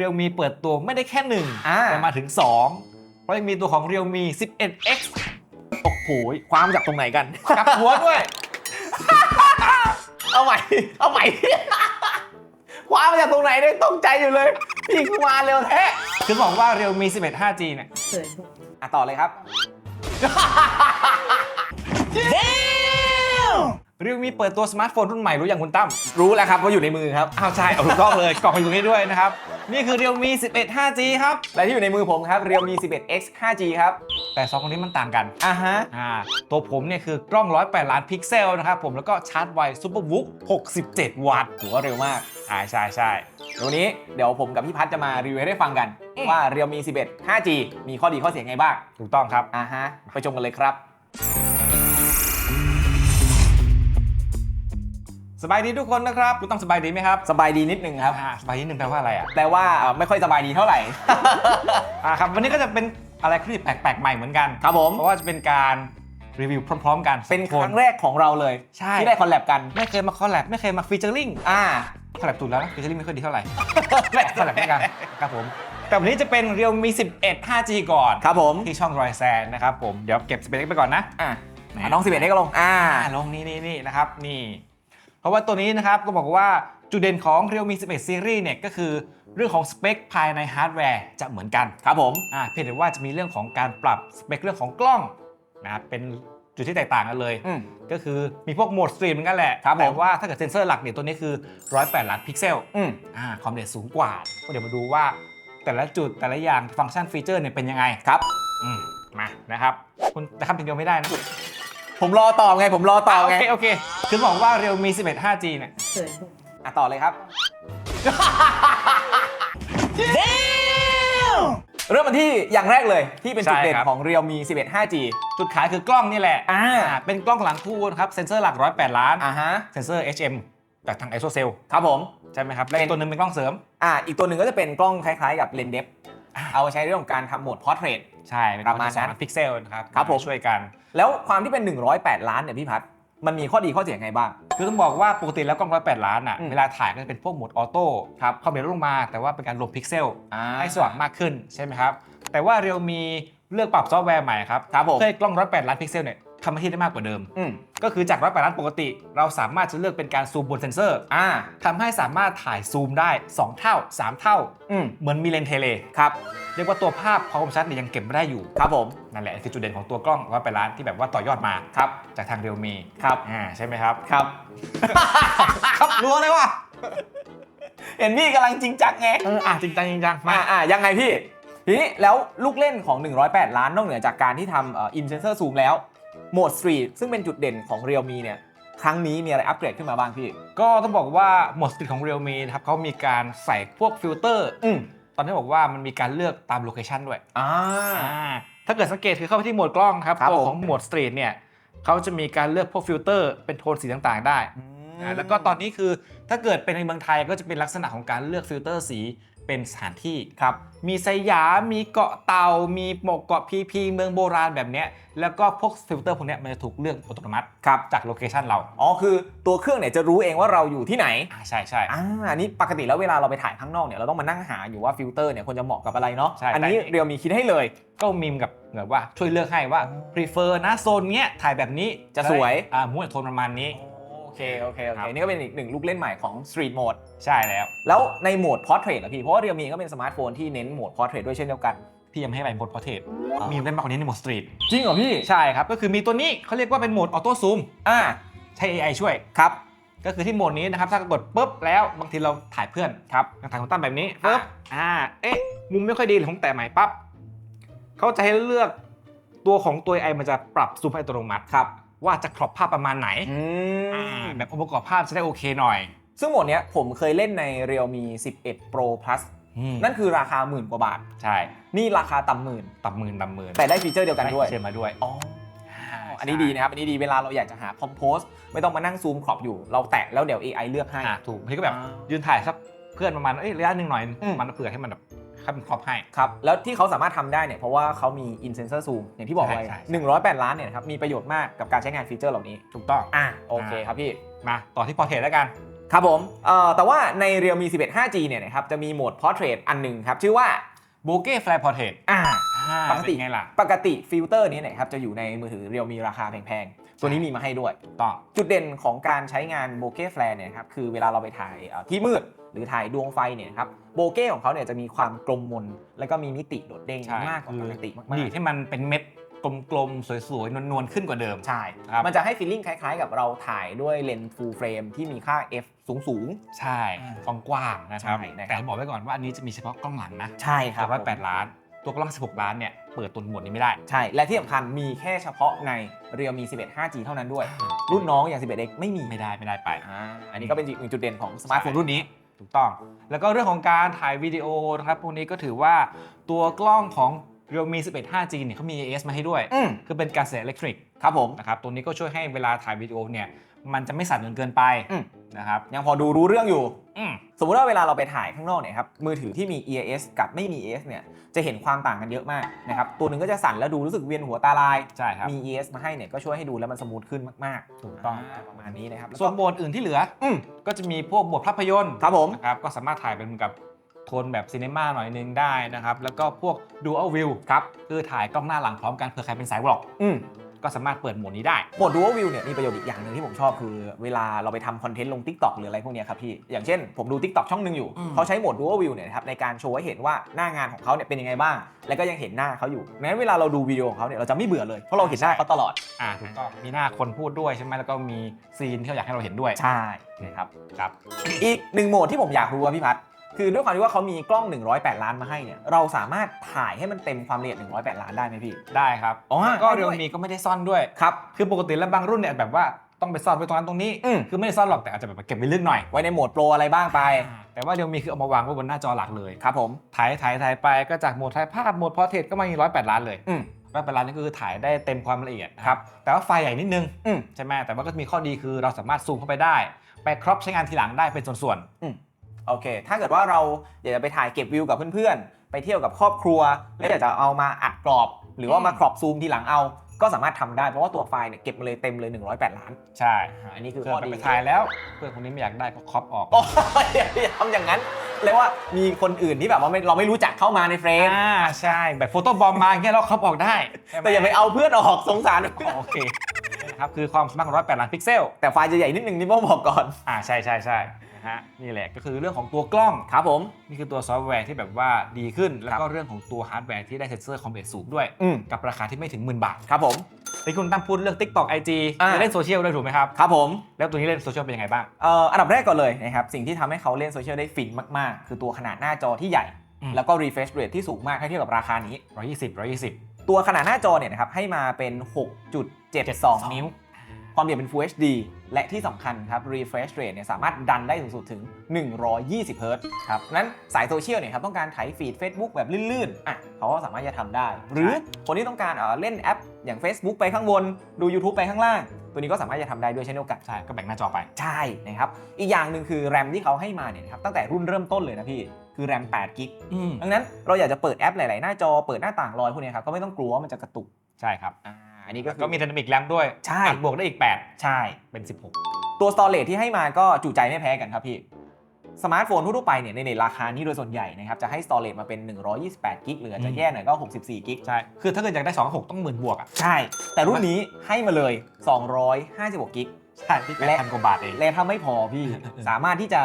เรียวมีเปิดตัวไม่ได้แค่หนึ่งอ่า แต่มาถึง 2 เพราะยังมีตัวของเรียวมี 11X โอ้โหความมาจากตรงไหนกัน กลับหัวด้วย เอาใหม่ เอาใหม่ ความมาจากตรงไหนเนี่ยต้องใจอยู่เลยพี่กูมาเร็วแท้คือบอกว่าเรียวมี 11 5G เนี่ยอะต่อเลยครับ เรียวมีเปิดตัวสมาร์ทโฟนรุ่นใหม่รู้อย่างคุณตั้มรู้แล้วครับว่าอยู่ในมือครับอ้าวใช่เอาถูกต้องเลยกล่องอยู่ตรงนี้ด้วยนะครับ นี่คือเรียวมี11 5G ครับและที่อยู่ในมือผมครับ Realme 11X 5G ครับแต่สองคนนี้มันต่างกันอ่าฮะอ่าตัวผมเนี่ยคือกล้อง 108 ล้านพิกเซลนะครับผมแล้วก็ชาร์จไวซูเปอร์บุ๊ก67 วัตต์ถือว่าเร็วมากใช่ใช่ใช่เดี๋ยววันนี้เดี๋ยวผมกับพี่พัฒน์จะมารีวิวให้ได้ฟังกันอืมว่า Realme 11 5G มีข้อดีข้อเสียไงบ้างถูกต้องครับอ่าฮะไปชมกันเลยครับ สบายดีทุกคนนะครับคุณต้องสบายดีไหมครับสบายดีนิดนึงครับ อ่าสบายดีหนึ่งแปลว่าอะไรอะแปลว่าเอ่อไม่ค่อยสบายดีเท่าไหร่ อ่าครับวันนี้ก็จะเป็นอะไรที่แปลกๆใหม่เหมือนกันครับผม เพราะว่าจะเป็นการรีวิวพร้อมๆ กันเป็นสองครั้งแรกของเราเลยใช่ที่ได้คอลแลบกัน ไม่เคยมาคอลแลบไม่เคยมาฟีเจอริงอ่า คอลแลบถูกแล้วนะฟีเจอริงไม่ค่อยดีเท่าไหร่ คอลแลบด้วยกันครับผมแต่วันนี้จะเป็น Realme 11 5G ก่อนครับผมที่ช่องรอยแซนนะครับผมเดี๋ยวเก็บสเปคไปก่อนนะ อะอะน้อง11ได้ก็ลงอ่า อ่าลงนี่นี่นี่นะครับนี่ เพราะว่าตัวนี้นะครับก็บอกว่าจุดเด่นของ Realme 11 Series เนี่ยก็คือเรื่องของสเปคภายในฮาร์ดแวร์จะเหมือนกันครับผมอ่าเพียงแต่ว่าจะมีเรื่องของการปรับสเปคเรื่องของกล้องนะครับเป็นจุดที่แตกต่างกันเลยอืมก็คือมีพวกโหมดสตรีมเหมือนกันแหละครับผมแต่ว่าถ้าเกิดเซนเซอร์หลักเนี่ยตัวนี้คือ 108 ล้านพิกเซลอืมอ่าความละเอียดสูงกว่า ก็เดี๋ยวมาดูว่าแต่ละจุดแต่ละอย่างฟังก์ชันฟีเจอร์เนี่ยเป็นยังไงครับอืมมานะครับคุณแต่คำเพียงเดียวไม่ได้นะ ผมรอต่อไง ผมรอต่อโอไงเคโอเค คือบอกว่า Realme 11 5G เนี่ยอะต่อเลยครับ เริ่มกันที่อย่างแรกเลยที่เป็นจุดเด่นของ Realme 11 5G จุดขายคือกล้องนี่แหละอ่าเป็นกล้องหลังคู่นะครับ เซนเซอร์หลัก 108 ล้าน อ่าฮะ เซนเซอร์ HM จากทาง ISOCELL ครับผม ใช่ไหมครับ และอีกตัวหนึงเป็นกล้องเสริม อ่า อีกตัวหนึ่งก็จะเป็นกล้องคล้ายๆกับเลนเดฟเอาไว้ใช้เรื่องของการทำโหมด Portrait ใช่ เป็นประมาณนั้นพิกเซลนะครับครับผม ช่วยกัน แล้วความที่เป็น 108 ล้านเนี่ยพี่พัฒน์มันมีข้อดีข้อเสียยังไงบ้าง คือต้องบอกว่าปกติแล้วกล้อง108ล้านอะ อืมเวลาถ่ายก็จะเป็นพวกโหมดออโต้ครับความละเอียดลดลงมา แต่ว่าเป็นการรวมพิกเซลอ่าให้สว่างมากขึ้นใช่ไหมครับ แต่ว่า Realme เลือกปรับซอฟต์แวร์ใหม่ครับครับผม เพื่อให้กล้อง108ล้านพิกเซลเนี่ย ทำหน้าที่ได้มากกว่าเดิม อืม ก็คือจาก108ล้านปกติ เราสามารถจะเลือกเป็นการซูมบนเซนเซอร์อ่า ทำให้สามารถถ่ายซูมได้ 2 เท่า 3 เท่า อืม เหมือนมีเลนส์เทเล ครับ เรียกว่าตัวภาพความคมชัดเนี่ยยังเก็บไม่ได้อยู่ ครับผม นั่นแหละคือจุดเด่นของตัวกล้องว่าไปร้านที่แบบว่าต่อยอดมาครับ จากทางเรียวมีครับ อ่าใช่ไหมครับ ครับ ครับรู้เลยว่าเห็นพี่กำลังจริงจังไง เอออะจริงจังจริงจังมาอ่าอ่ายังไงพี่ ทีนี้แล้วลูกเล่นของ 108 ล้านนอกเหนือจากการที่ทำเอ่อ in sensor zoom แล้ว โหมด street ซึ่งเป็นจุดเด่นของ Realme เนี่ยครั้งนี้มีอะไรอัปเกรดขึ้นมาบ้างพี่ ก็ต้องบอกว่าโหมดสตรีทของเรียวมีนะครับเขามีการใส่พวกฟิลเตอร์อืมตอนนี้บอกว่ามันมีการเลือกตามโลเคชันด้วยอ่าอ่าถ้าเกิดสังเกตคือเข้าไปที่โหมดกล้องครับครับตัวผมของโหมดสตรีทเนี่ยเขาจะมีการเลือกพวกฟิลเตอร์เป็นโทนสีต่างๆ ได้อ่าแล้วก็ตอนนี้คือถ้าเกิดเป็นในเมืองไทยก็จะเป็นลักษณะของการเลือกฟิลเตอร์สี เป็นสถานที่ครับมีสยามมีเกาะเต่ามีหมกเกาะพีพีเมืองโบราณแบบเนี้ยแล้วก็พวกฟิลเตอร์พวกเนี้ยมันจะถูกเลือกอัตโนมัติครับจากโลเคชันเราอ๋อคือตัวเครื่องเนี่ยจะรู้เองว่าเราอยู่ที่ไหนอ่าใช่ใช่อ่าอันนี้ปกติแล้วเวลาเราไปถ่ายข้างนอกเนี่ยเราต้องมานั่งหาอยู่ว่าฟิลเตอร์เนี่ยควรจะเหมาะกับอะไรเนาะใช่อันนี้แต่เรียวมีคิดให้เลยก็มีมกับเหมือนว่าช่วยเลือกให้ว่า prefer นะโซนเนี้ยถ่ายแบบนี้จะสวยอ่ามูดโทนประมาณนี้โอ เคโอเคโอครัเคบนี่ก็เป็นอีกหนึ่งลูกเล่นใหม่ของ Street Mode ใช่แล้ว แล้วในโหมด Portrait ล่ะพี่ เพราะว่าเรียวมีก็เป็นสมาร์ทโฟนที่เน้นโหมด Portrait ด้วยเช่นเดียวกัน พี่ยังไม่ให้ไปโหมดพอเทสมีได้มากกว่านี้ในโหมดสตรีทจริงเหรอพี่ ใช่ครับ ก็คือมีตัวนี้เขาเรียกว่าเป็นโหมดออโต้ซูมอ่าใช้ AI ช่วยครับ ก็คือที่โหมดนี้นะครับถ้ากดปุ๊บแล้วบางทีเราถ่ายเพื่อนครับถ่ายของตั้มแบบนี้ปุ๊บอ่าเอ๊ะมุมไม่ค่อยดีหรือผมแตะใหม่ปั๊บเขาจะให้เลือกตัวของตัว AI มันจะปรับซูมให้อัตโนมัติครับ ว่าจะครอบภาพประมาณไหนอือ่ามแบบองค์ประกอบภาพจะได้โอเคหน่อย ซึ่งโหมดเนี้ยผมเคยเล่นใน Realme 11 Pro Plus นั่นั่นนคือราคาหมื่นกว่าบาท ใช่ นี่ราคาต่ำหมื่นต่ำหมื่นต่ำหมื่นแต่ได้ฟีเจอร์เดียวกันด้วยเชื่อมาด้วยอ๋ออันนี้ดีนะครับอันนี้ดีเวลาเราอยากจะหา compose ไม่ต้องมานั่งซูมครอบอยู่ เราแตะแล้วเดี๋ยว AI เลือกให้อ่าถูกบางทีก็แบบอ่ายืนถ่ายสักเพื่อนประมาณเอ้ยระยะหนึ่งหน่อยอืมมันเผื่อให้มันแบบ ให้มันครอบให้ ครับ แล้วที่เขาสามารถทำได้เนี่ยเพราะว่าเขามี in sensor zoom อย่างที่บอกไว้ใช่ใช่ใช่ 108 ล้านเนี่ยนะครับมีประโยชน์มากกับการใช้งานฟีเจอร์เหล่านี้ ถูกต้อง อะโอเคครับพี่ มาต่อที่พอเทสแล้วกัน ครับผมเอ่อแต่ว่าใน Realme 11 5G เนี่ยนะครับจะมีโหมด Portrait อันหนึ่งครับ ชื่อว่า โบเก้แฟลร์พอร์เทรตอ่า ปกติ ไงล่ะ ปกติฟิลเตอร์นี้เนะครับจะอยู่ในมือถือ Realme ราคาแพงๆ ตัวนี้มีมาให้ด้วย ต้อง จุดเด่นของการใช้งานโบเก้แฟลร์เนี่ยครับคือเวลาเราไปถ่ายเอ่อที่มืดหรือถ่ายดวงไฟเนี่ยครับโบเก้ของเขาเนี่ยจะมีความกลมมน แล้วก็มีมิติโดดเด้งใช่ มากกว่าปกติมากดีดให้มันเป็นเม็ดกลมๆ สวยๆ นวลๆ ขึ้นกว่าเดิมๆใช่ ครับ มันจะให้ฟีลลิ่งคล้ายๆ กับเราถ่ายด้วยเลนส์ full frame ที่มีค่า f สูง ใช่อ่ากว้างๆนะครับ ใช่นะครับ แต่บอกไว้ก่อนว่าอันนี้จะมีเฉพาะกล้องหลังนะๆ ใช่ครับแต่ว่า 8 ล้าน ตัวกล้อง 16 ล้านเนี่ยเปิดตัวหมดนี้ไม่ได้ ใช่ และที่สำคัญมีแค่เฉพาะใน Realme 11 5G เท่านั้นด้วย รุ่นน้องอย่าง 11X ไม่มีไม่ได้ไม่ได้ไป อ่าอันนี้ก็เป็นอีกหนึ่งจุดเด่นของสมาร์ทโฟนรุ่นนี้ ถูกต้อง แล้วก็เรื่องของการถ่ายวิดีโอนะครับพวกนี้ก็ถือว่าตัวกล้องของ Realme 11 5G เนี่ยเขามี AS มาให้ด้วย อืมคือเป็นการเสียอิเล็กทริกครับผม นะครับ ตัวนี้ก็ช่วยให้เวลาถ่ายวิดีโอเนี่ย มันจะไม่สั่นจนเกินไปอืม นะครับยังพอดูรู้เรื่องอยู่ อืมสมมุติว่าเวลาเราไปถ่ายข้างนอกเนี่ยครับมือถือที่มี EAS กับไม่มี EAS เนี่ยจะเห็นความต่างกันเยอะมากนะครับตัวหนึ่งก็จะสั่นแล้วดูรู้สึกเวียนหัวตาลาย ใช่ครับ มี EAS มาให้เนี่ยก็ช่วยให้ดูแล้วมันสมูทขึ้นมากๆถูกต้องาประมาณนี้นะครับแล้วส่ก็วนโหมดอื่นที่เหลือ อืมก็จะมีพวกโหมดภาพยนตร์ครับผมนะครับก็สามารถถ่ายเป็นกับโทนแบบซีเนมาหน่อยนึงได้นะครับ แล้วก็พวก Dual View ครับคือถ่ายกล้องหน้าหลังพร้อมกันเผื่อใครเป็นสายวล็อกอืม ก็สามารถเปิดโหมดนี้ได้ โหมด Dual View เนี่ยมีประโยชน์อีกอย่างหนึ่งที่ผมชอบคือเวลาเราไปทำคอนเทนต์ลง TikTok หรืออะไรพวกเนี้ยครับพี่ อย่างเช่นผมดู TikTok ช่องหนึ่งอยู่อืม เขาใช้โหมด Dual View เนี่ยนะครับในการโชว์ให้เห็นว่าหน้างานของเขาเนี่ยเป็นยังไงบ้าง แล้วก็ยังเห็นหน้าเขาอยู่งั้นเวลาเราดูวิดีโอของเขาเนี่ยเราจะไม่เบื่อเลยเพราะเราเห็นหน้าเขาตลอดอ่าถูกต้องมีหน้าคนพูดด้วยใช่ไหมแล้วก็มีซีนที่เขาอยากให้เราเห็นด้วยใช่นะครับ ครับ อีกหนึ่งโหมดที่ผมอยากรู้อะพี่พัฒน์ คือด้วยความที่ว่าเขามีกล้อง 108 ล้านมาให้เนี่ย เราสามารถถ่ายให้มันเต็มความละเอียด 108 ล้านได้ไหมพี่ ได้ครับ อ๋อก็ได้เรีด้ยววยมีก็ไม่ได้ซ่อนด้วย ครับ คือปกติแล้วบางรุ่นเนี่ยแบบว่าต้องไปซ่อนไว้ตรงนั้นตรงนี้ อืม คือไม่ได้ซ่อนหรอกแต่อาจจะแบบเก็บไว้ลึกหน่อย ไว้ในโหมดโปรอะไรบ้างไป แต่ว่าเรียวมีคือเอามาวางไว้บนหน้าจอหลักเลยครับผม ถ่ายถ่ายถ่ายไปก็จากโหมดถ่ายภาพโหมดพอร์เทรตก็มามีร้อยแปดล้านเลยอืม ร้อยแปดล้านนี่คือถ่ายได้เต็มความละเอียดนะครับ แต่ว่าไฟล์ใหญ่นิดนึง อืม ใช่ไหมแต่ว่าก็มีข้อดีคือเราสามารถซูมเข้าไปได้ ไปครอปใช้งานทีหลังได้เป็นส่วน โอเค ถ้าเกิดว่าเราอยากจะไปถ่ายเก็บวิวกับเพื่อนๆ ไปเที่ยวกับครอบครัว แล้วอยากจะเอามาอัดกรอบ หรือว่ามาครอบซูมทีหลังเอา ก็สามารถทำได้ เพราะว่าตัวไฟล์เนี่ยเก็บมาเลยเต็มเลย 108 ล้านๆใช่อันนี้คือเพื่ข้ออนดีไปถ่ายแล้ว เพื่อนคนนี้ไม่อยากได้ก็ครอปออก โอ้ยอย่าอย่าทำอย่างนั้นเลยว่ามีคนอื่นที่แบบว่าไม่เราไม่รู้จักเข้ามาในเฟรม อ่าใช่แบบโฟโต้บอมมาอย่างเงี้ยเราครอปออกได้ใช่หมแต่อย่าไปเอาเพื่อนออกสงสารโอเคนะครับคือความสามารถของร้อยแปดล้านพิกเซลแต่ไฟล์จะใหญ่นิดนึงนี่ต้องบอกก่อน อ่าใช่ใช่ใช่ นะฮะนี่แหละก็คือเรื่องของตัวกล้องครับผมนี่คือตัวซอฟต์แวร์ที่แบบว่าดีขึ้น แล้วก็เรื่องของตัวฮาร์ดแวร์ที่ได้เซนเซอร์คอมเพลสูงด้วย อืม กับราคาที่ไม่ถึงหมื่นบาทครับผมที่คุณตั้มพูดเรื่อง TikTok IG อ่า จะเล่นโซเชียลด้วยถูกไหมครับ ครับผมแล้วตัวนี้เล่นโซเชียลเป็นยังไงบ้างเอ่ออันดับแรกก่อนเลยนะครับ สิ่งที่ทำให้เขาเล่นโซเชียลได้ฟินมาก ๆ คือตัวขนาดหน้าจอที่ใหญ่อืมแล้วก็ refresh rate ที่สูงมากถ้าเทียบกับราคานี้ 120 120 ตัวขนาดหน้าจอเนี่ยนะครับให้มาเป็น 6.72 นิ้ว ความละเอียดเป็น Full HD และที่สำคัญครับ refresh rate เนี่ยสามารถดันได้สูงสุดถึง 120เฮิรตซ์ครับนั้นสายโซเชียลเนี่ยครับต้องการไถฟีด Facebook แบบลื่นๆอะเขาก็สามารถจะทำได้ หรือคนที่ต้องการเอ่อเล่นแอป อย่าง Facebook ไปข้างบน ดู YouTube ไปข้างล่าง ตัวนี้ก็สามารถจะทำได้ด้วยเช่นเดียวกัน ใช่ ก็แบ่งหน้าจอไป ใช่นะครับ อีกอย่างหนึ่งคือแรมที่เขาให้มาเนี่ยนะครับตั้งแต่รุ่นเริ่มต้นเลยนะพี่คือแรม8กิกอืมดังนั้นเราอยากจะเปิดแอปหลาย ๆ หน้าจอเปิดหน้าต่างลอยพวกเนี้ยครับก็ไม่ต้องกลัวว่ามันจะกระตุกใช่ครับ อ่าอันนี้ก็คือก็มี Dynamic RAM ด้วยใช่อัดบวกได้อีกใช่8เป็นตัว storage ที่ให้มาก็จุใจไม่แพ้กันครับพี่สมาร์ทโฟนทั่วๆไปเนี่ยในในราคานี้โดยส่วนใหญ่นะครับจะให้ storage มาเป็น 128 กิกหรืออาจจะแย่หน่อยก็ 64 กิก16ใช่ คือถ้าเกิดอยากได้ 26 ต้องหมื่นบวกอะ ใช่ แต่รุ่นนี้ให้มาเลย 256 กิกใช่ที่และ8,000กว่าบาทเองและถ้าไม่พอพี่ สามารถที่จะ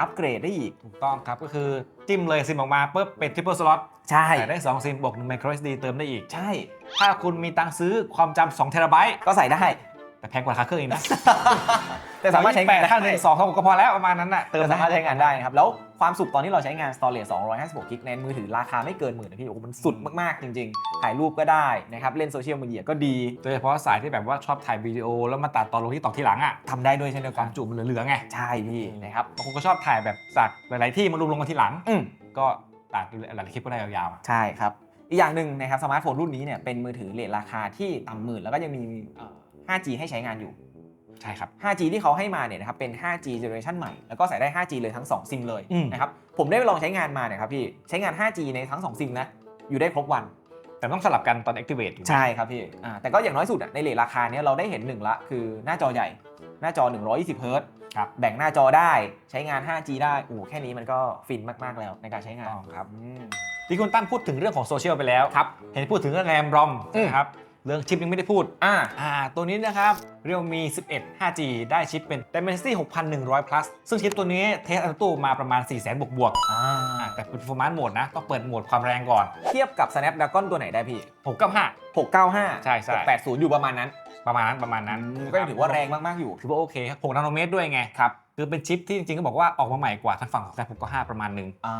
อัปเกรดได้อีก ถูกต้องครับก็คือจิ้มเลยซิมออกมาปุ๊บเป็น triple slot ใช่แต่ได้2ซิมบวก1 micro SD เติมได้อีกใช่ ถ้าคุณมีตังค์ซื้อความจำ2เทราไบต์ก็ใส่ได้ แต่แพงกว่าราคาเครื่องอีกนะ แต่สามารถใช้งานแปดได้ข้างหนึ่งสองเท่าก็พอแล้วประมาณนั้นน่ะเติมสามารถใช้งานได้นะครับ แล้วความสุขตอนที่เราใช้งาน storage 256กิกในมือถือราคาไม่เกินหมื่นนะพี่โอ้โหมันสุดมากๆจริงๆ ถ่ายรูปก็ได้นะครับ เล่นโซเชียลมีเดียก็ดีโดยเฉพาะสายที่แบบว่าชอบถ่ายวิดีโอแล้วมาตัดตอนลงที่ตอกทีหลังอะทำได้ด้วยเช่นเดียวคกัวานมจุมันเหลือๆไงใช่พี่นะครับบางคนก็ชอบถ่ายแบบจากหลาย ๆ ที่มารวมลงกันทีหลัง อืมก็ตัดหลายๆคลิปก็ได้ยาวๆอะ ใช่ครับ อีกอย่างหนึ่งนะครับสมาร์ทโฟนรุ่นนี้เนี่ยเป็นมือถือเรทราคาที่ต่ำหมื่นแล้วก็ยังมีเอ่อ 5G ให้ใช้งานอยู่ ใช่ครับ 5G ที่เขาให้มาเนี่ยนะครับเป็น 5G generation ใหม่ แล้วก็ใส่ได้ 5G เลยทั้ง 2 ซิมเลยอืม นะครับ ผมได้ไปลองใช้งานมาเนี่ยครับพี่ ใช้งาน 5G ในทั้ง 2 ซิมนะ อยู่ได้ครบวัน แต่ต้องสลับกันตอน activate อยู่ ใช่ครับพี่อ่าแต่ก็อย่างน้อยสุดอะในเลทราคาเนี้ยเราได้เห็นหนึ่งละ คือหน้าจอใหญ่ หน้าจอ 120 เฮิร์ตซ์ครับ แบ่งหน้าจอได้ ใช้งาน 5G ได้ โอ้แค่นี้มันก็ฟินมาก ๆ แล้วในการใช้งาน ต้องครับ อืม ที่คุณตั้มพูดถึงเรื่องของโซเชียลไปแล้วครับเห็นพูดถึงเรื่องแรมรอมอืม นะครับเรื่องชิปยังไม่ได้พูดอ่า อ่าตัวนี้นะครับ Realme 11 5G ได้ชิปเป็น Dimensity 6100 plus ซึ่งชิปตัวนี้เทสอันตู้มาประมาณ 400,000บวกบวกอ่าๆอ่าแต่เป็น performance โหมดนะต้องเปิดโหมดความแรงก่อนเทียบกับ Snapdragon ตัวไหนได้พี่695 695 ใช่ใช่ 680 อยู่ประมาณนั้น ประมาณนั้นประมาณนั้นก็ยังถือว่าแรงมาก ๆ อยู่ ถือว่าโอเคครับ6นาโนเมตรด้วยไงครับ คือเป็นชิปที่จริงๆก็บอกว่าออกมาใหม่กว่าทางฝั่งของ Snapdragon 695ประมาณหนึงอ่า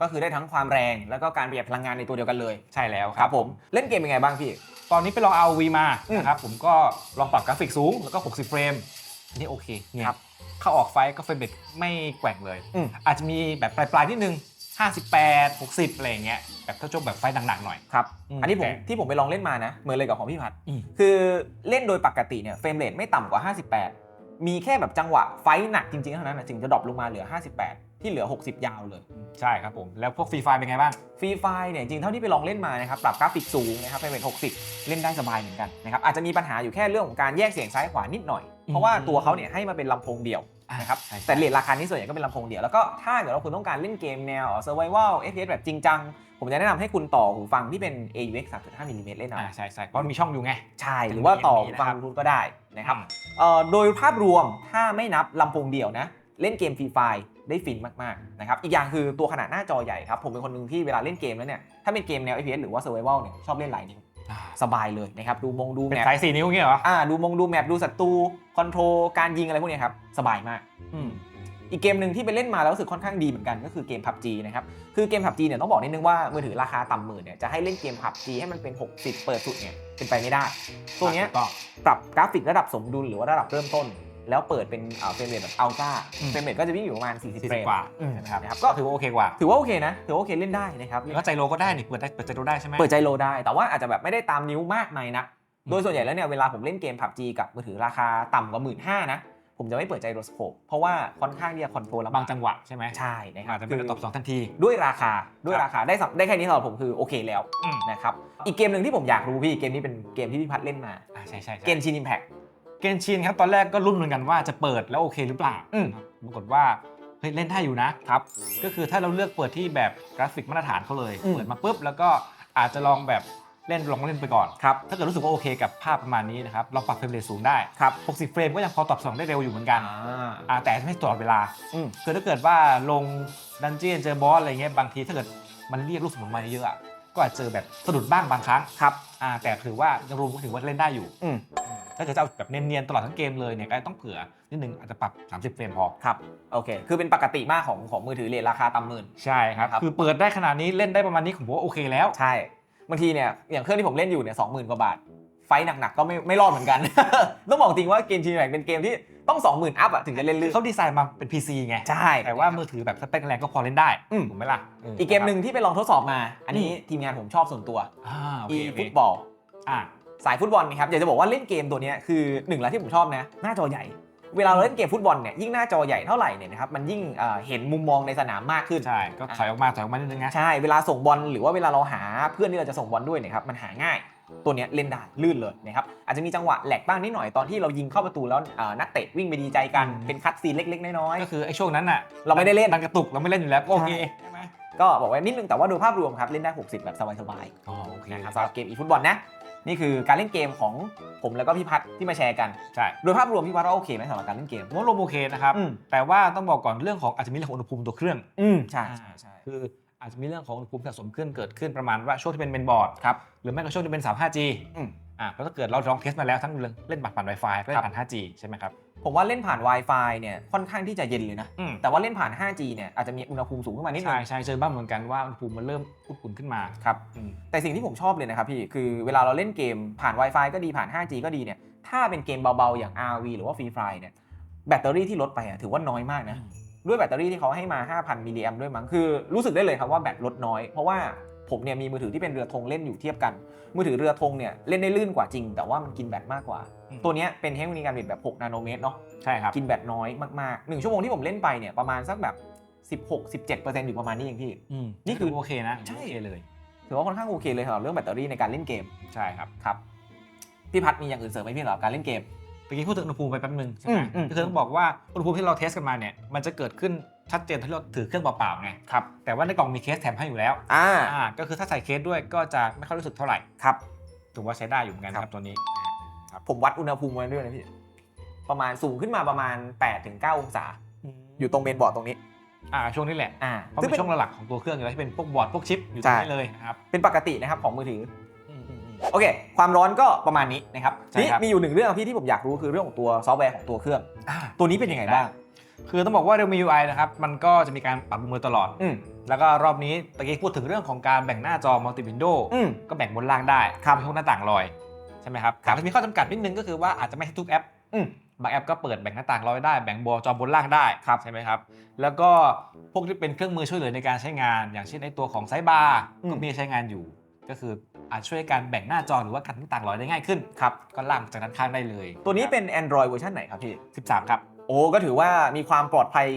ก็คือได้ทั้งความแรงแล้วก็การประหยัดพลังงานในตัวเดียวกันเลยใช่แล้วครับผมเล่นเกมเป็นไงบ้างพี่ ตอนนี้ไปลอง ROV มาอืมนะครับผมก็ลองปรับกราฟิกสูงแล้วก็ 60 เฟรมอันนี้โอเคเนี่ยครับเข้าออกไฟล์ก็เฟรมเรทไม่แกว่งเลย อืม อาจจะมีแบบปลายๆนิดนึง 58 60อะไรอย่างเงี้ยแบบถ้าช่วงแบบไฟล์หนักๆหน่อย ครับอืมอันนี้ผมแต่ ที่ผมไปลองเล่นมานะเหมือนเลยกับของพี่พัดอืมคือเล่นโดยปกติเนี่ยเฟรมเรทไม่ต่ำกว่า 58 มีแค่แบบจังหวะไฟท์หนักจริงๆเท่านั้นนะถึงจะดรอปลงมาเหลือ 58 ที่เหลือ 60 ยาวเลย ใช่ครับผม แล้วพวกฟรีไฟล์เป็นไงบ้าง ฟรีไฟเนี่ยจริงๆเท่าที่ไปลองเล่นมานะครับปรับกราฟิกสูงนะครับเฟรมเรท60 เล่นได้สบายเหมือนกันนะครับอาจจะมีปัญหาอยู่แค่เรื่องของการแยกเสียงซ้ายขวานิดหน่อย เพราะว่าตัวเขาเนี่ยให้มาเป็นลำโพงเดียวนะครับใช่ใช่แต่เลทราคานี้ส่วนใหญ่ก็เป็นลำโพงเดียวแล้วก็ถ้าเกิดว่าคุณต้องการเล่นเกมแนว survival FPS แบบจริงจังผมจะแนะนำให้คุณต่อหูฟังที่เป็น AUX 3.5มิลลิเมตรเล่นเอาอ่าใช่ใช่เพราะมีช่องอยู่ไงใช่หรือว่าต่อหูฟังนะครับบลูทูธก็ได้นะครับเอ่อ โดยภาพรวมถ้าไม่นับลำโพงเดียวนะ เล่นเกมฟรีไฟได้ฟินมากๆนะครับ อีกอย่างคือตัวขนาดหน้าจอใหญ่ครับ ผมเป็นคนหนึ่งที่เวลาเล่นเกมแล้วเนี่ย ถ้าเป็นเกมแนว FPS หรือว่า survival เนี่ยชอบเล่นหลายนิ้วอ่าสบายเลยนะครับ ดูมงดูเป็นแมปสายสี่นิ้วอย่างเงี้ยเหรออ่าดูมงดูแมปดูศัตรูคอนโทรลการยิงอะไรพวกเนี้ยครับ สบายมากอืมอีกเกมหนึ่งที่ไปเล่นมาแล้วรู้สึกค่อนข้างดีเหมือนกันก็คือเกม PUBG นะครับ คือเกม PUBG เนี่ยต้องบอกนิดนึงว่ามือถือราคาต่ำหมื่นเนี่ยจะให้เล่นเกม PUBG ให้มันเป็น 60 เปิดสุดเนี่ย เป็นไปไม่ได้ ตัวเนี้ยก็ปรับกราฟิกระดับสมดุลหรือว่าระดับเริ่มต้น แล้วเปิดเป็นเฟรมเรทแบบอัลตร้าอืมเฟรมเรทก็จะวิ่งอยู่ประมาณ 40สี่เฟรสิบมกว่าอืมใช่ไหมครับนะครับก็ก็ถือว่าโอเคกว่า ถือว่าโอเคนะ ถือว่าโอเคเล่นได้นะครับแล้วก็ใจโลก็ได้นี่เปิดได้เปิดใจโลได้ใช่ไหมเปิดใจโลได้ แต่ว่าอาจจะแบบไม่ได้ตามนิ้วมากในนะอืมโดยส่วนใหญ่แล้วเนี่ยเวลาผมเล่นเกม PUBG กับมือถือราคาต่ำกว่าหมื่นห้านะ ผมจะไม่เปิดใจโรสโคปเพราะว่าค่อนข้างที่จะคอนโทรลลำบางบากจังหวะใช่ไหมใช่นะครัอาบจจะไม่ได้ตอบสองทันที ด้วยราคาด้วยครับราคาได้สำได้แค่นี้สำหรับผมคือโอเคแล้วอืม นะครับอีกเกมหนึ่งที่ผมอยากรู้พี่เกมนี้เป็นเกมที่พี่พัดเล่นมาอ่าใช่ใช่ใช่เกมชินอิมแพค เกนชินครับตอนแรกก็รุ่นเหมือนกันว่าจะเปิดแล้วโอเคหรือเปล่าอืมครับปรากฏว่าเฮ้ยเล่นได้อยู่นะครับ ก็คือถ้าเราเลือกเปิดที่แบบกราฟิกมาตรฐานเขาเลย อืม เปิดมาปุ๊บแล้วก็อาจจะลองแบบ เล่นลองเล่นไปก่อนครับถ้าเกิดรู้สึกว่าโอเคกับภาพประมาณนี้นะครับลองปรับเฟรมเรทสูงได้ครับ60 เฟรมก็ยังพอตอบสนองได้เร็วอยู่เหมือนกันอ่าอ่าแต่ไม่ตลอดเวลาอืมคือถ้าเกิดว่าลงดันเจียนเจอบอสอะไรเงี้ยบางทีถ้าเกิดมันเรียกลูกสมุนมาเยอะอะก็อาจเจอแบบสะดุดบ้างบางครั้งครับอ่าแต่ถือว่ายังรวมก็ถือว่าเล่นได้อยู่อืมถ้าเกิดจะเอาแบบเนียนๆตลอดทั้งเกมเลยเนี่ยก็ต้องเผื่อนิดนึงอาจจะปรับ 30 เฟรมพอครับโอเค คือเป็นปกติมากของของมือถือเลทราคาต่ำหมื่นใช่ครับครับ คือเปิดได้ขนาดนี้เล่นได้ประมาณนี้ผมว่าโอเคแล้วใช่ บางทีเนี่ยอย่างเครื่องที่ผมเล่นอยู่เนี่ยสองหมื่นกว่าบาท ไฟท์หนักๆก็ไม่ไม่รอดเหมือนกัน ต้องบอกจริงว่าเกมชินอิมแพคเป็นเกมที่ต้อง 20,000 อัพอะถึงจะเล่นคืลื่อนเขาดีไซน์มาเป็น PC ไง ใช่ แต่ว่ามือถือแบบสเปคแรงก็พอเล่นได้อืม ถูกไหมล่ะอีกเกมหนึ่งที่ไปลองทดสอบมา อันนี้ทีมงานผมชอบส่วนตัวอ่าโอ e เคโอเคฟุตบอลอ่าสายฟุตบอลนะครับอยากจะบอกว่าเล่นเกมตัวเนี้ยคือหนึ่งแล้วที่ผมชอบนะ หน้าจอใหญ่ เวลาเราเล่นเกมฟุตบอลเนี่ยยิ่งหน้าจอใหญ่เท่าไหร่เนี่ยนะครับมันยิ่งเอ่อเห็นมุมมองในสนามมากขึ้น ใช่ ก็ถอยออกมาถอยออกมานิดนึงนะ ใช่เวลาส่งบอลหรือว่าเวลาเราหาเพื่อนที่เราจะส่งบอลด้วยเนะครับมันหาง่ายตัวเนี้ยเล่นได้ลื่นเลยนะครับอาจจะมีจังหวะแหลกบ้างนิดหน่อยตอนที่เรายิงเข้าประตูแล้วเอ่อนักเตะวิ่งไปดีใจกันอืม เป็นคัดซีนเล็ก ๆ น้อยก็คือไอ้ช่วงนั้นน่ะเราไม่ได้เล่นดันกระตุกเราไม่เล่นอยู่แล้วก็โอเคใช่ไหมๆก็บอกไว้นิดนึงแต่ว่าโดยภาพรวมครับเล่นได้ 60 แบบสบายอ๋อโอเคๆนะครับสำหรับเกมอีฟุตบอลนะ นี่คือการเล่นเกมของผมแล้วก็พี่พัฒน์ที่มาแชร์กัน ใช่ โดยภาพรวมพี่พัฒน์ว่าโอเคไหมสำหรับการเล่นเกม ผมว่าลมโอเคนะครับ อืม แต่ว่าต้องบอกก่อนเรื่องของอาจจะมีเรื่องของอุณหภูมิตัวเครื่องอืมใช่ใช่ใช่คืออาจจะมีเรื่องของอุณหภูมิสะสมขึ้นเกิดขึ้นประมาณว่าช่วงที่เป็นเมนบอร์ดครับ หรือไม่ก็ช่วงที่เป็น 35G อืม อ่าเพราะถ้าเกิดเราลองเทสมาแล้วทั้งเรื่องเล่นบัตรผ่าน Wi-Fi เล่ครับนผ่าน 5G ใช่ไหมครับ ผมว่าเล่นผ่าน Wi-Fi เนี่ยค่อนข้างที่จะเย็นเลยนะ อืม แต่ว่าเล่นผ่าน 5G เนี่ยอาจจะมีอุณหภูมิสูงขึ้นมานิดนึใช่งใช่เจอบ้างเหมือนกันว่าอุณหภูมิมันเริ่มอุ่นๆขึ้นมาครับ อืม แต่สิ่งที่ผมชอบเลยนะครับพี่ คือเวลาเราเล่นเกมผ่าน Wi-Fi ก็ดีผ่าน 5G ก็ดีเนี่ย ถ้าเป็นเกมเบาๆ อย่าง RV หรือว่า Free Fire เนี่ย แบตเตอรี่ที่ลดไปอะถือว่าน้อยมากนะด้วยแบตเตอรี่ที่เขาให้มา 5,000 มิลลิแอมด้วยมั้ง คือรู้สึกได้เลยครับว่าแบตลดน้อย เพราะว่าผมเนี่ยมีมือถือที่เป็นเรือธงเล่นอยู่เทียบกัน มือถือเรือธงเนี่ยเล่นได้ลื่นกว่าจริง แต่ว่ามันกินแบตมากกว่าอืม ตัวเนี้ยเป็นเทคโนโลยีการผลิตแบบ 6 นาโนเมตรเนาะใช่ครับกินแบตน้อยมากๆ1ชั่วโมงที่ผมเล่นไปเนี่ยประมาณสักแบบ16-17%อยู่ประมาณนี้เองพี่อืมนี่คือโอเคนะใช่โอเคเลยถือว่าค่อนข้างโอเคเลยสำหรับเรื่องแบตเตอรี่ในการเล่นเกมใช่ครับครับพี่พัดมีอย่างอื่นเสริมไหมพี่สำหรับการเล่นเกมตะกี้พูดถึงอุณหภูมิไปแป๊บนึงใช่ไหมอืมอืมก็คือต้องบอกว่าอุณหภูมิที่เราเทสกันมาเนี่ยมันจะเกิดขึ้นชัดเจนถ้าเราถือเครื่องเปล่าๆไงครับแต่ว่าในกล่องมีเคสแถมให้อยู่แล้วอ่าอ่าก็คือถ้าใส่เคสด้วยก็จะไม่ค่อยรู้สึกเท่าไหร่ครับถือว่าใช้ได้อยู่เหมือนกันครัครับบตัวนี้ ผมวัดอุณหภูมิไว้ด้วยนะพี่ ประมาณสูงขึ้นมาประมาณ8ถึง9องศา อยู่ตรงเมนบอร์ดตรงนี้ อ่าช่วงนี้แหละอ่าเพราะซึ่งเป็เป็นนช่วงหลักๆของตัวเครื่องอยู่แล้วที่เป็นพวกบอร์ดพวกชิปอยู่ตรงนี้เลยนะครับเป็นปกตินะครับของมือถือโอเค ความร้อนก็ประมาณนี้นะครับใช่ทีนี้ครับ มีอยู่หนึ่งเรื่องพี่ที่ผมอยากรู้คือเรื่องของตัวซอฟต์แวร์ของตัวเครื่อง อ่า ตัวนี้เป็นยังไงบ้าง คือต้องบอกว่า Realme UI นะครับ มันก็จะมีการปรับปรุงมือตลอด อืมแล้วก็รอบนี้ตะกี้พูดถึงเรื่องของการแบ่งหน้าจอ multi window อืม ก็แบ่งบนล่างได้ครับ มีพวกหน้าต่างลอย ใช่ไหมครับครับแต่มีข้อจำกัดนิดนึงก็คือว่าอาจจะไม่ให้ทุกแอปอืมบางแอปก็เปิดแบ่งหน้าต่างลอยได้ แบ่งบอจอบนล่างได้ครับใช่ไหมครับ แล้วก็พวกที่เป็นเครื่องมือช่วยเหลือในการใช้งาน อย่างเช่นไอตัวของไซบาร์อืมก็มีให้ใช้งานอยู่ ก็คืออาจช่วยการแบ่งหน้าจอหรือว่าการหน้าต่างลอยได้ง่ายขึ้นครับก็ล่างจากด้านข้างได้เลย ตัวนี้เป็น Android เวอร์ชันไหนครับพี่ 13 ครับ โอ้ก็ถือว่ามีความปลอดภัย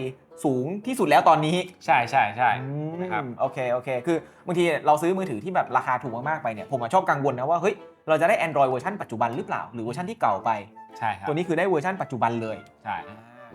สูงที่สุดแล้วตอนนี้ ใช่ใช่ใช่อืมนะครับโอเคโอเค คือบางทีเราซื้อมือถือที่แบบราคาถูกมากๆไปเนี่ยผมอะชอบกังวลนะว่าเฮ้ย เราจะได้ Android เวอร์ชันปัจจุบันหรือเปล่า หรือเวอร์ชันที่เก่าไป ใช่ครับตัวนี้คือได้เวอร์ชันปัจจุบันเลยใช่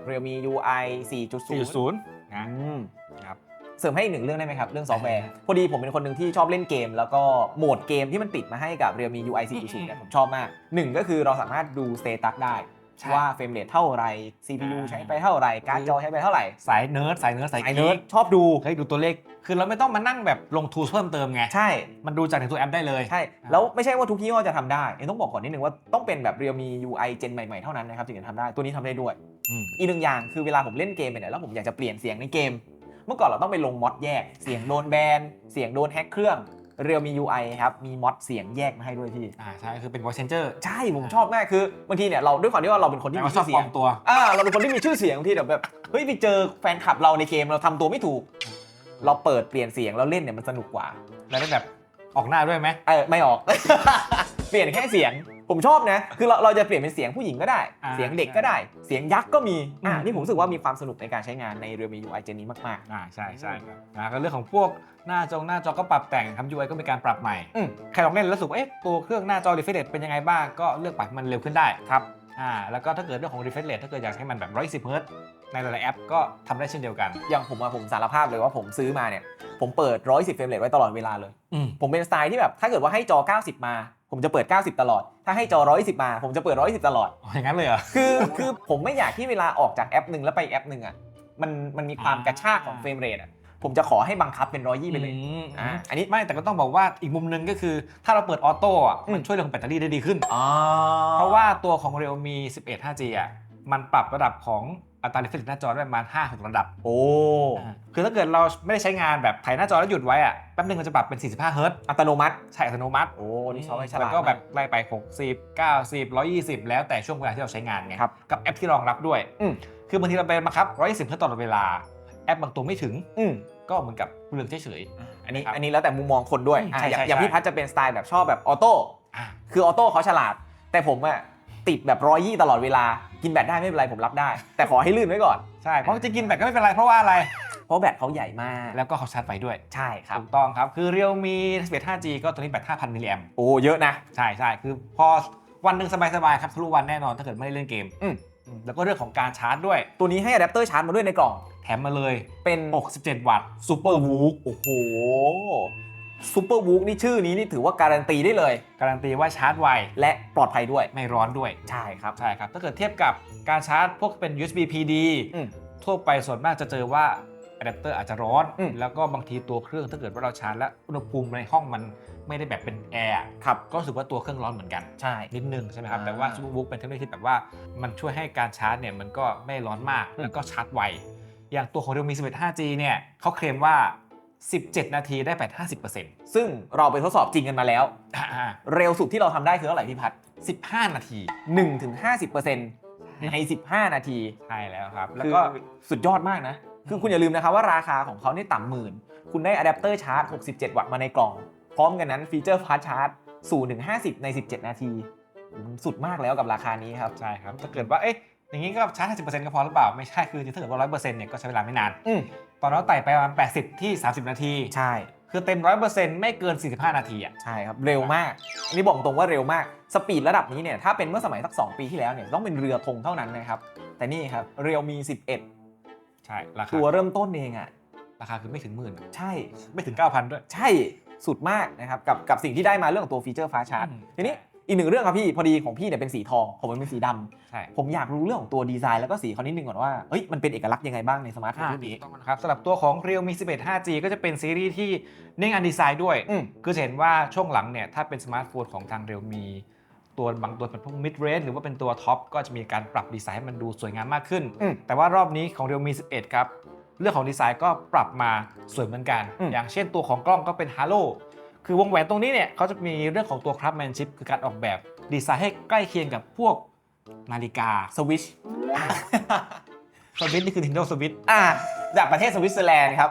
Realme UI 4.0 4.0นะอืมครับเสริมให้อีกหนึ่งเรื่องได้ไหมครับ เรื่องซอฟต์แวร์ พอดีผมเป็นคนหนึ่งที่ชอบเล่นเกม แล้วก็โหมดเกมที่มันติดมาให้กับ Realme UI 4.0เนี่ยผมชอบมากหนึ่งก็คือเราสามารถดูสเตตัสได้ใช่ ว่าเฟรมเรทเท่าไหร CPU อ่าใช้ไปเท่าไหรการ์ดจอใช้ไปเท่าไหร่ สายเนิร์ดสายเนิร์ดสายไอกีเนิร์ดชอบดูเฮ้ยดูตัวเลข คือเราไม่ต้องมานั่งแบบลงทูเพิ่มเติมไง ใช่ มันดูจากในตัวแอปได้เลย ใช่ แล้วไม่ใช่ว่าทุกยี่ห้อจะทำได้เอ็ต้องบอกก่อนนิดนึงว่าต้องเป็นแบบ Realme UI เจนใหม่ๆ เท่านั้นนะครับถึงจะทำได้ ตัวนี้ทำได้ด้วยอืมอีกหนึ่งอย่างคือเวลาผมเล่นเกมไปเนี่ยแล้วผมอยากจะเปลี่ยนเสียงในเกม เมื่อก่อนเราต้องไปลงมอดแยก เสียงโดนแบน เสียงโดนแฮ็กเครื่อง Realme UI ครับ มีมอดเสียงแยกมาให้ด้วยพี่ อ่าใช่ คือเป็น voice changer ใช่ ผมชอบมาก คือบางทีเนี่ยเราด้วยความที่ว่าเราเป็นคนที่แต่มีว่าชอชื่บอปลเสีอยงมตัวอ่าเราเป็นคนที่มีชื่อเสียงบางทีแบบแบบเฮ้ยไปเจอแฟนคลับเราในเกมเราทำตัวไม่ถูก เราเปิดเปลี่ยนเสียงแล้วเล่นเนี่ยมันสนุกกว่า แล้วได้แบบออกหน้าด้วยไหมเออไม่ออก เปลี่ยนแค่เสียง ผมชอบนะ คือเราเราจะเปลี่ยนเป็นเสียงผู้หญิงก็ได้ อ่าเสียงเด็กก็ได้ เสียงยักษ์ก็มี อ่า อืม นี่ผมรู้สึกว่ามีความสนุกในการใช้งานใน Realme UI เจนนี้มาก อ่าใช่ใช่ครับอ่าก็เรื่องของพวกหน้าจอหน้าจอก็ปรับแต่งครับ UI ก็มีการปรับใหม่อืม ใครลองเล่นแล้วรู้สึกว่าเอ๊ะตัวเครื่องหน้าจอ refresh rate เป็นยังไงบ้างก็เลือกปรับให้มันเร็วขึ้นได้ๆครับอ่าแล้วก็ถ้าเกิดเรื่องของ refresh rate ถ้าเกิดอยากให้มันแบบ120 Hz ในหลายๆแอปก็ทำได้เช่นเดียวกันอย่างผมอะผมสารภาพเลยว่าผมซื้อมาเนี่ย ผมเปิด 110เฟรมเรทไว้ตลอดเวลาเลย อืม ผมเป็นสไตล์ที่แบบถ้าเกิดว่าให้จอ 90 มา ผมจะเปิด 90 ตลอด ถ้าให้จอ 110 มา ผมจะเปิด 110 ตลอดอ๋ออย่างนั้นเลยเหรอ คือคือผมไม่อยากที่เวลาออกจากแอปหนึ่งแล้วไปแอปหนึ่งอะ มันมันมีความอ่ากกระชากของเฟรมเรทอะ ผมจะขอให้บังคับเป็น 120 ไปเลยอืมอ่า อันนี้ไม่แต่ก็ต้องบอกว่าอีกมุมหนึงก็คือ ถ้าเราเปิดออโต้อะอืมมันช่วยเรื่องของแบตเตอรี่ได้ดีขึ้นอ๋อเพราะว่าตัวของ Realme 11 5G อะ มันปรับระดับของ อัตรา refresh หน้าจอได้ประมาณ5 6ระดับ โอ้ คือถ้าเกิดเราไม่ได้ใช้งานแบบถ่ายหน้าจอแล้วหยุดไว้อะแป๊บนึงมันจะปรับเป็น 45 เฮิร์ตซ์อัตโนมัติ ใช่อัตโนมัติ โอ้ นี่ชอบให้ฉลาดแล้วก็แบบไล่ไป 60 90 120 แล้วแต่ช่วงเวลาที่เราใช้งานไงครับกับแอปที่รองรับด้วยอืมคือบางทีเราไปบังคับ 120 เฮิร์ตซ์ตลอดเวลา แอปบางตัวไม่ถึงอืมก็เหมือนกับเรื่องเฉยอันนี้ครับอันนี้แล้วแต่มุมมองคนด้วยอืมอะใช่อย่างใช่อย่างใช่พี่พัฒน์จะเป็นสไตล์แบบชอบแบบออโต้ๆอะคือออโต้เขาฉลาด แต่ผมอะ ติดแบบร้อยยี่ตลอดเวลา กินแบตได้ไม่เป็นไรผมรับได้ แต่ขอให้ลื่นไว้ก่อน ใช่เพราะจะกินแบตก็ไม่เป็นไรเพราะว่าอะไร เพราะแบตเขาใหญ่มาก แล้วก็เขาชาร์จไฟด้วย ใช่ครับ ถูกต้องครับ คือ Realme 11 5G ก็ตัวนี้แบต5,000มิลลิแอมโอ้เยอะนะ ใช่ใช่คือพอวันหนึ่งสบายๆครับทะลุวันแน่นอนถ้าเกิดไม่ได้เล่นเกมอืมอืมแล้วก็เรื่องของการชาร์จด้วย ตัวนี้ให้อะแดปเตอร์ชาร์จมาด้วยในกล่อง แถมมาเลยเป็น 67 วัตต์ซูเปอร์วูฟโอ้โห ซูเปอร์วูกนี่ชื่อนี้นี่ถือว่าการันตีได้เลย การันตีว่าชาร์จไวและปลอดภัยด้วย ไม่ร้อนด้วย ใช่ครับ ใช่ครับ ถ้าเกิดเทียบกับการชาร์จพวกเป็น USB PD อืม ทั่วไปส่วนมากจะเจอว่าอะแดปเตอร์อาจจะร้อน อืม แล้วก็บางทีตัวเครื่องถ้าเกิดว่าเราชาร์จแล้วอุณหภูมิในห้องมันไม่ได้แบบเป็นแอร์ครับ ก็รู้สึกว่าตัวเครื่องร้อนเหมือนกัน ใช่ นิดนึงใช่ไหมครับ อ่า แต่ว่าซูเปอร์บุ๊กเป็นเทคโนโลยีที่แบบว่ามันช่วยให้การชาร์จเนี่ยมันก็ไม่ร้อนมากอืมแล้วก็ชาร์จไว อย่างตัวของ Realme 11 5G เนี่ยเขาเคลมว่า 17 นาทีได้แบต50%ซึ่งเราไปทดสอบจริงกันมาแล้วอ่าเร็วสุดที่เราทำได้คือเท่าไหร่พี่พัด15 นาที1ถึง50%ใน 15 นาที ใช่แล้วครับ แล้แล้ววก็ก็สุดยอดมากนะ คือคุณอย่าลืมนะครับว่าราคาของเขาเนี่ยต่ำหมื่น คุณได้อะแดปเตอร์ชาร์จ 67 วัตต์มาในกล่อง พร้อมกันนั้นฟีเจอร์ฟาสชาร์จ0ถึง50 ใน 17 นาทีมันสุดมากแล้วกับราคานี้ครับ ใช่ครับ ถ้าเกิดว่า เอ๊ะอย่างนี้ก็ชาร์จ 50%ก็พอหรือเปล่า ไม่ใช่ คือถ้าเกิดว่า 100%เนี่ย ก็ใช้เวลาไม่นานอืม ตอนนั้นไต่ไปประมาณ80 ที่ 30 นาที ใช่ คือเต็ม 100%ไม่เกิน 45 นาทีอะ ใช่ครับ เร็วมาก อันนี้บอกตรงว่าเร็วมาก สปีดระดับนี้เนี่ย ถ้าเป็นเมื่อสมัยสัก 2 ปีที่แล้วเนี่ย ต้องเป็นเรือธงเท่านั้นนะครับ แต่นี่ครับ เรียวมี 11 ใช่ ราคา ตัวเริ่มต้นเองอะ ราคาคือไม่ถึงหมื่นอะใช่ ไม่ถึง 9,000 ด้วย ใช่ สุดมากนะครับ กับกับสิ่งที่ได้มาเรื่องของตัวฟีเจอร์ฟ้าชาร์จอืมทีนี้ อีกหนึ่งเรื่องครับพี่พอดีของพี่เนี่ยเป็นสีทองผมมันเป็นสีดำใช่ผมอยากรู้เรื่องของตัวดีไซน์แล้วก็สีเขานิดนึงก่อนว่าเอ้ยมันเป็นเอกลักษณ์ยังไงบ้างในสมาร์ทโฟนอ่ารุ่นนี้ถูกต้องนะครับสำหรับตัวของ Realme 11 5G ก็จะเป็นซีรีส์ที่เน้นงานดีไซน์ด้วย อืม คือจะเห็นว่าช่วงหลังเนี่ยถ้าเป็นสมาร์ทโฟนของทาง Realme ตัวบางตัวเป็นพวก mid range หรือว่าเป็นตัวท็อปก็จะมีการปรับดีไซน์ให้มันดูสวยงามมากขึ้น อืมแต่ว่ารอบนี้ของ Realme 11 ครับ เรื่องของดีไซน์ก็ปรับมาสวยเหมือนกัน อืม อย่างเช่นตัวของกล้องก็เป็น Halo คือวงแหวนตรงนี้เนี่ยเขาจะมีเรื่องของตัว craftsmanship คือการออกแบบดีไซน์ให้ใกล้เคียงกับพวกนาฬิกาสวิชสวิตนี่คือ Nintendo Switch อ่าจากประเทศสวิตเซอร์แลนด์ครับ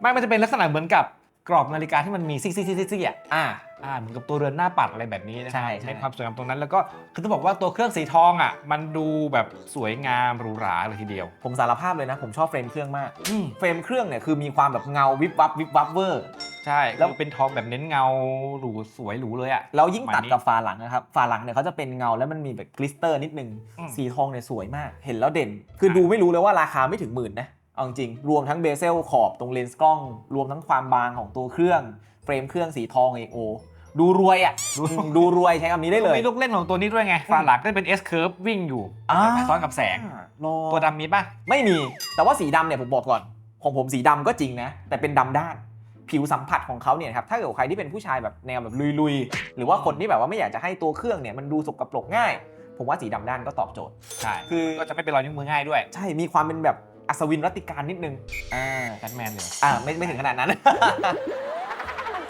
ไม่มันจะเป็นลักษณะเหมือนกับกรอบนาฬิกาที่มันมีซิกซิกซิกซิกอะอ่าอ่าเหมือนกับตัวเรือนหน้าปัดอะไรแบบนี้นะคใช่รับใช่ในความสวยงามตรงนั้นแล้วก็คือต้องบอกว่าตัวเครื่องสีทองอะมันดูแบบสวยงามหรูหราเลยทีเดียว ผมสารภาพเลยนะ ผมชอบเฟรมเครื่องมากอืมเฟรมเครื่องเนี่ยคือมีความแบบเงาวิบวับวิบวับเวอร์ ใช่แล้แล้ว วเป็นทองแบบเน้นเงาหรูสวยหรูเลยอะ แล้วยิ่งตัดประมาณนี้กับฝาหลังนะครับฝาหลังเนี่ยเขาจะเป็นเงาแล้วมันมีแบบกลิสเตอร์นิดนึง อืมสีทองเนี่ยสวยมาก เห็นแล้วเด่น คือดูไม่รู้เลยว่าราคาไม่ถึงหมื่นนะ เอาจริงๆรวมทั้งเบเซลขอบตรงเลนส์กล้อง รวมทั้งความบางของตัวเครื่อง เฟรมเครื่องสีทองเองโอ ดูรวยอะดูดูรวยใช้คำนี้ได้เลย มีลูกเล่นของตัวนี้ด้วยไงฝาหลังก็เป็น S curve วิ่งอยู่อ่า ซ้อนกับแสงโลตัวดำมีป่ะ ไม่มี แต่ว่าสีดำเนี่ยผมบอกก่อน ของผมสีดำก็จริงนะ แต่เป็นดำด้าน ผิวสัมผัสของเขาเนี่ยครับถ้าเกิดใครที่เป็นผู้ชายแบบแนวแบบลุยๆ หรือว่าคนที่แบบว่าไม่อยากจะให้ตัวเครื่องเนี่ยมันดูสกปรกง่าย ผมว่าสีดำด้านก็ตอบโจทย์ใช่คือก็จะไม่เป็นรอยนิ้วมือง่ายด้วย ใช่มีความเป็นแบบอัศวินรัตติการนิดนึงอ่าแบทแมนเลยอ่าไม่ไม่ถึงขนาดนั้น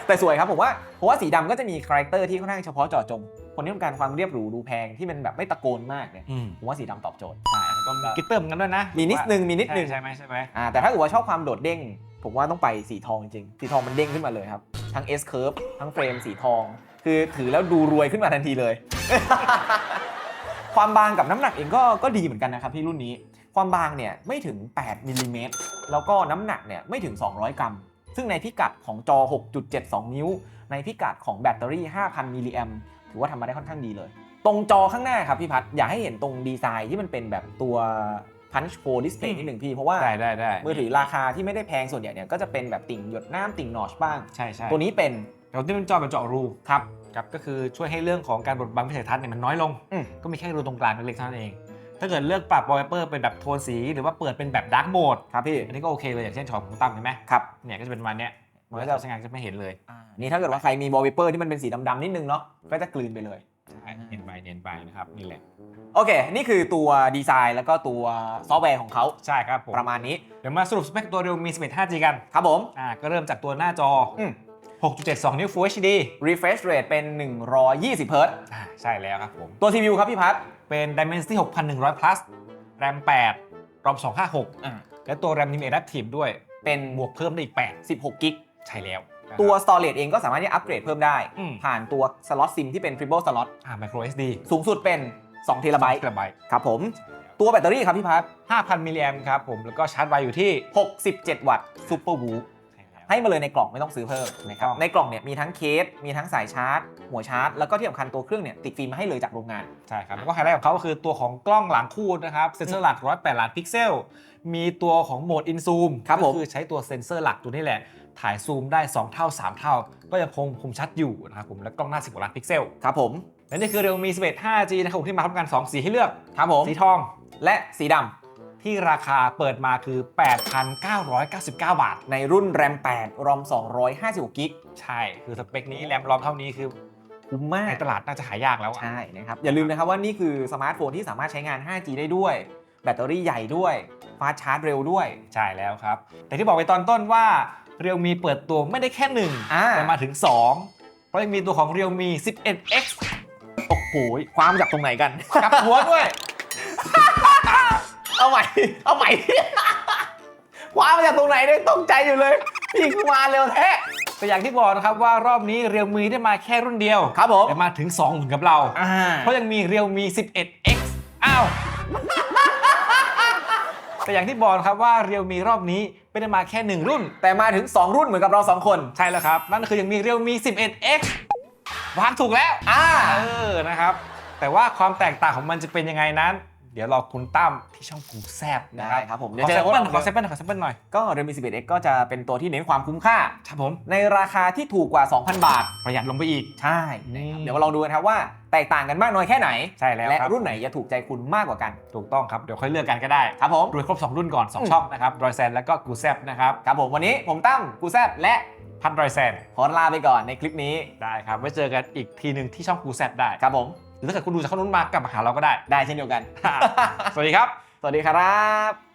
แต่สวยครับผมว่าผมว่าสีดำก็จะมีคาแรคเตอร์ที่ค่อนข้างเฉพาะเจาะจง คนที่ต้องการความเรียบหรูดูแพงที่มันแบบไม่ตะโกนมากเนี่ยอืมผมว่าสีดำตอบโจทย์ใช่แล้วก็มีกลิตเตอร์เหมือนกันด้วยนะ มีนิดนึงมีนิดนึงใช่ไหมใช่ไหมอ่าแต่ถ้าเกิดว่าชอบความโดดเด้ง ผมว่าต้องไปสีทองจริง สีทองมันเด้งขึ้นมาเลยครับ ทั้ง S curve ทั้งเฟรมสีทอง คือถือแล้วดูรวยขึ้นมาทันทีเลย ความบางกับน้ำหนักเองก็ก็ดีเหมือนกันนะครับที่รุ่นนี้ ความบางเนี่ยไม่ถึง 8มิลลิเมตรแล้วก็น้ำหนักเนี่ยไม่ถึง 200 กรัม ซึ่งในพิกัดของจอ 6.72 นิ้ว ในพิกัดของแบตเตอรี่ 5,000 มิลลิแอมถือว่าทำมาได้ค่อนข้างดีเลย ตรงจอข้างหน้าครับพี่พัดอยากให้เห็นตรงดีไซน์ที่มันเป็นแบบตัว punch hole display นิดหนึ่งพี่ เพราะว่าได้ได้ได้มือถือราคาที่ไม่ได้แพงส่วนใหญ่เนี่ยก็จะเป็นแบบติ่งหยดน้ำติ่งนอชบ้าง ใช่ใช่ตัวนี้เป็นเราที่เป็นจอเป็นเจาะรูครับครับก็คือช่วยให้เรื่องของการบดบังวิสัยทัศน์เนี่ยมันน้อยลงอืมก็มีแค่รูตรงกลางเล็กๆเท่านั้นเอง ถ้าเกิดเลือกปรับวอลเปเปอร์เป็นแบบโทนสี หรือว่าเปิดเป็นแบบดาร์กโหมดครับพี่อันนี้ก็โอเคเลยอย่างเช่นช็อปของตั้มเห็นไหมครับเนี่ยก็จะเป็นประมาณเนี้ยมัมันนก็ก็จะจะใช้งานจะไม่เห็นเลยอ่านี่ถ้าเกิดว่าใครมี wallpaper ที่มันเป็นสีดำๆนิดนึงเนาะก็จะกลืนไปเลยใช่เนียนไปเนียนไปนะครับนี่แหละ โอเค นี่คือตัวดีไซน์แล้วก็ตัวซอฟต์แวร์ของเขาใช่ครับผมประมาณนี้ เดี๋ยวมาสรุปสเปคตัว Realme 11 5G กัน ครับผม อ่า ก็เริ่มจากตัวหน้าจออืม6.72 นิ้ว Full HD refresh rate เป็น 120 Hz อ่าใช่แล้วครับผม ตัว CPU ครับพี่พัดเป็น Dimensity 6100 plus RAM 8 ROM 256อ่าและตัว RAM นี่มี Adaptive ด้วย เป็นบวกเพิ่มได้อีก 16 กิก8 ใช่แล้วนะครับ ตัว storage เองก็สามารถที่อัปเกรดเพิ่มได้ อืม ผ่านตัว slot SIM ที่เป็น triple slot อ่า micro SD สูงสุดเป็น 2 t b เทราไบต์ครับผม ตัวแบตเตอรี่ครับพี่พัด5,000 มิลลิแอมครับผม แล้วก็ชาร์จไวอยู่ที่ 67 วัตต์ super whoop ใช่แล้วให้มาเลยในกล่องไม่ต้องซื้อเพิ่มนะครับถูกต้องในกล่องเนี่ยมีทั้งเคส มีทั้งสายชาร์จ หัวชาร์จ แล้วก็ที่สำคัญตัวเครื่องเนี่ยติดฟิล์มมาให้เลยจากโรงงาน ใช่ครับ แล้วก็ไฮไลท์ของเขาก็คือตัวของกล้องหลังคู่นะครับ เซนเซอร์หลัก 108 ล้านพิกเซล มีตัวของโหมดอินซูมครับผมก็คือใช้ตัวเซนเซอร์หลักตัวนี้แหละ ถ่ายซูมได้ 2 เท่า 3 เท่า ก็ยังคงคมชัดอยู่นะครับผม และกล้องหน้า 10กว่าล้านพิกเซล ครับผม และนี่คือ Realme 11 5G นะครับผมที่มาพร้อมกัน 2 สีให้เลือกครับผมสีทองและสีดำที่ราคาเปิดมาคือ 8,999 บาท ในรุ่น RAM 8 ROM 256กิกใช่ คือสเปคนี้แรมรอมเท่านี้คือคุ้มมากในตลาดน่าจะหายากแล้วอะใช่นะครับอย่าลืมนะครับว่านี่คือสมาร์ทโฟนที่สามารถใช้งาน 5G ได้ด้วย แบตเตอรี่ใหญ่ด้วยฟาสต์ชาร์จเร็วด้วย ใช่แล้วครับ แต่ที่บอกไปตอนต้นว่า Realme เปิดตัวไม่ได้แค่หนึ่งอ่าแต่มาถึง 2 เพราะยังมีตัวของ Realme 11X โอ้โหคว้ามาจากตรงไหนกัน กลับหัวด้วย เอาใหม่ เอาใหม่ คว้ามาจากตรงไหนเนี่ยตกใจอยู่เลยพี่กูมาเร็วแท้แต่อย่างที่บอกนะครับว่ารอบนี้ Realme ได้มาแค่รุ่นเดียวครับผมแต่มาถึง2เหมือนกับเรา อ่าเพราะยังมี Realme 11X อ้าว แต่อย่างที่บอกนะครับว่า Realme รอบนี้เป็นไม่ได้มาแค่หนึ่งรุ่น แต่มาถึง 2 รุ่นเหมือนกับเรา 2 คน ใช่แล้วครับ นั่นก็คือยังมี Realme 11X วางถูกแล้ว อ่า เออ นะครับ แต่ว่าความแตกต่างของมันจะเป็นยังไงนั้น เดี๋ยวรอคุณตั้มที่ช่องกูแซบนะได้ครับครับผมขเดี๋ยอวแซเจมอเปิลว่าขอแซมเปิลหน่อยขอแซมเปิลหน่อย ก็ Redmi 11X ก็จะเป็นตัวที่เน้นความคุ้มค่า ครับผม ในราคาที่ถูกกว่า 2,000 บาท ประหยัดลงไปอีก ใช่นี่ เดี๋ยวมาลองดูกันครับว่าแตกต่างกันมากน้อยแค่ไหน ใช่แล้วและครับรุ่นไหนจะถูกใจคุณมากกว่ากัน ถูกต้องครับ เดี๋ยวค่อยเลือกกันก็ได้ครับผม รวยครบ 2 รุ่นก่อน อืม 2 ช่องนะครับ รอยแซนแล้วก็กูแซบนะครับ ครับผมวันนี้ผมตั้มกูแซบและ พันรอยแซนขอลาไปก่อนในคลิปนี้ ได้ครับไว้เจอกันอีกทีหนึ่งที่ช่องกูแซบได้ครับผมหรือถ้าเกิดคุณดูจากข้างนู้นมากลับมาหาเราก็ได้ ได้เช่นเดียวกัน สวัสดีครับ สวัสดีครับ